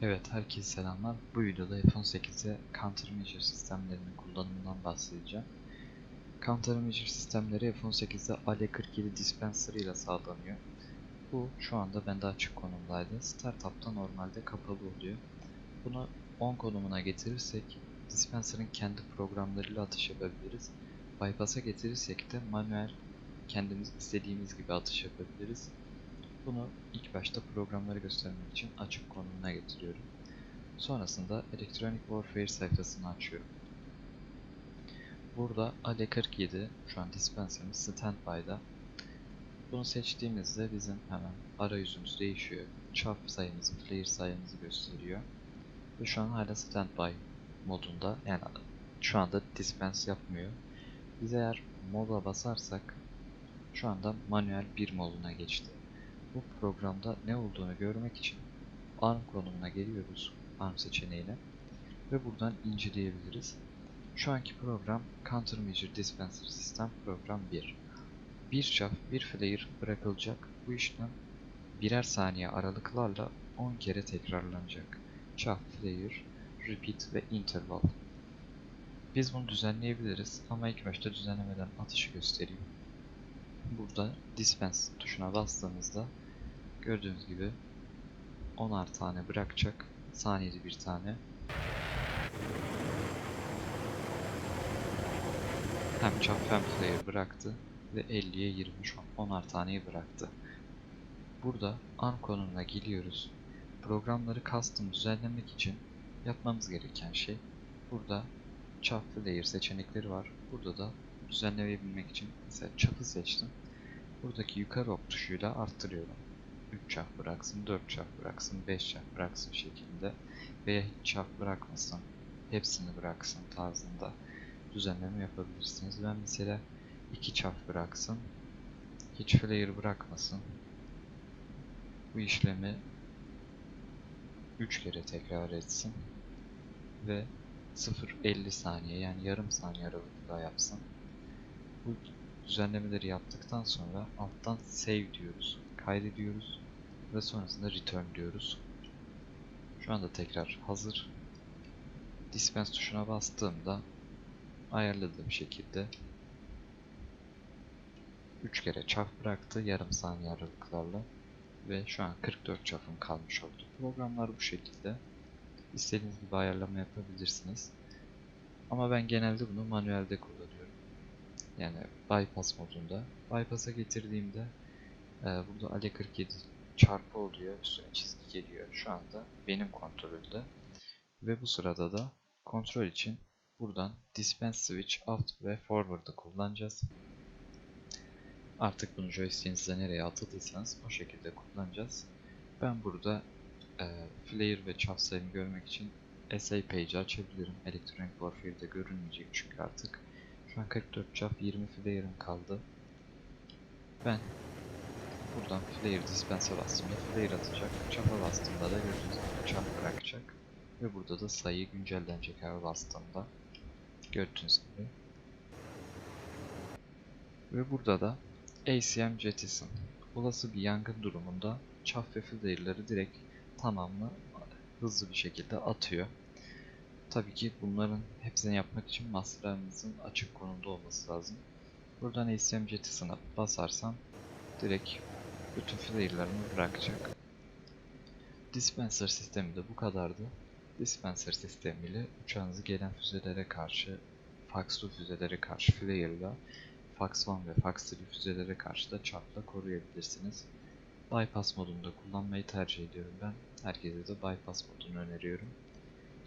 Evet, herkese selamlar. Bu videoda F18'de countermeasure sistemlerinin kullanımından bahsedeceğim. Countermeasure sistemleri F18'de ALE47 dispenser ile sağlanıyor. Bu şu anda bende açık konumdaydı. Startup'ta normalde kapalı oluyor. Bunu 10 konumuna getirirsek dispenser'ın kendi programlarıyla atış yapabiliriz. Bypass'a getirirsek de manuel kendimiz istediğimiz gibi atış yapabiliriz. Bunu ilk başta programları göstermek için açık konumuna getiriyorum. Sonrasında Electronic Warfare sayfasını açıyorum. Burada ALE47 şu an dispenser'ımız standby'da. Bunu seçtiğimizde bizim hemen arayüzümüz değişiyor. Chaff sayımızı, player sayımızı gösteriyor. Ve şu an hala standby modunda. Yani şu anda dispense yapmıyor. Biz eğer moda basarsak şu anda manuel 1 moduna geçti. Bu programda ne olduğunu görmek için ARM konumuna geliyoruz. ARM seçeneğine. Ve buradan inceleyebiliriz. Şu anki program Countermeasure Dispenser System program 1. Bir çap, bir flare bırakılacak. Bu işlem birer saniye aralıklarla 10 kere tekrarlanacak. Çap, flare, repeat ve interval. Biz bunu düzenleyebiliriz ama ilk başta düzenlemeden atışı göstereyim. Burada dispense tuşuna bastığımızda gördüğünüz gibi 10'ar tane bırakacak. Saniyede bir tane. Hem çap hem player bıraktı ve 50'ye 20 şu an 10'ar taneyi bıraktı. Burada an konumuna geliyoruz. Programları custom düzenlemek için yapmamız gereken şey burada çap layer seçenekleri var. Burada da düzenleyebilmek için mesela çapı seçtim. Buradaki yukarı ok tuşuyla arttırıyorum. 3 çap bıraksın, 4 çap bıraksın, 5 çap bıraksın şeklinde veya hiç çap bırakmasın, hepsini bıraksın tarzında düzenleme yapabilirsiniz. Ben mesela 2 çap bıraksın, hiç flare bırakmasın. Bu işlemi 3 kere tekrar etsin ve 0.50 saniye yani yarım saniye aralıkla yapsın. Bu düzenlemeleri yaptıktan sonra alttan save diyoruz, kaydediyoruz ve sonrasında return diyoruz. Şu anda tekrar hazır. Dispense tuşuna bastığımda ayarladığım şekilde 3 kere çap bıraktı yarım saniye aralıklarla ve şu an 44 çapım kalmış oldu. Programlar bu şekilde. İstediğiniz gibi ayarlama yapabilirsiniz. Ama ben genelde bunu manuelde kullanıyorum. Yani bypass modunda. Bypass'a getirdiğimde e, burada Ale 47 çarpı oluyor, üstüne çizgi geliyor. Şu anda benim kontrolümde. Ve bu sırada da kontrol için buradan dispense switch out ve forward'ı kullanacağız. Artık bunu joystick'inizde nereye atadıysanız o şekilde kullanacağız. Ben burada e, flare ve sayımı görmek için SA page açabilirim. Electronic Warfare'de görünmeyecek çünkü artık. An 44 çap 20 flare'ım kaldı. Ben buradan flare dispense'e bastığımda flare atacak. Çapa bastığımda da gördüğünüz gibi çap bırakacak. Ve burada da sayı güncellenecek her bastığımda. Gördüğünüz gibi. Ve burada da ACM Jettison. Olası bir yangın durumunda çap ve flare'ları direkt tamamlı hızlı bir şekilde atıyor. Tabii ki bunların hepsini yapmak için master'ımızın açık konumda olması lazım. Buradan ACM Jettison'a basarsam direkt bütün flare'larını bırakacak. Dispenser sistemi de bu kadardı. Dispenser sistemiyle uçağınızı gelen füzelere karşı, Fox füzelere karşı flare'la, Fox 1 ve Fox 3 füzelere karşı da çapla koruyabilirsiniz. Bypass modunda kullanmayı tercih ediyorum ben. Herkese de bypass modunu öneriyorum.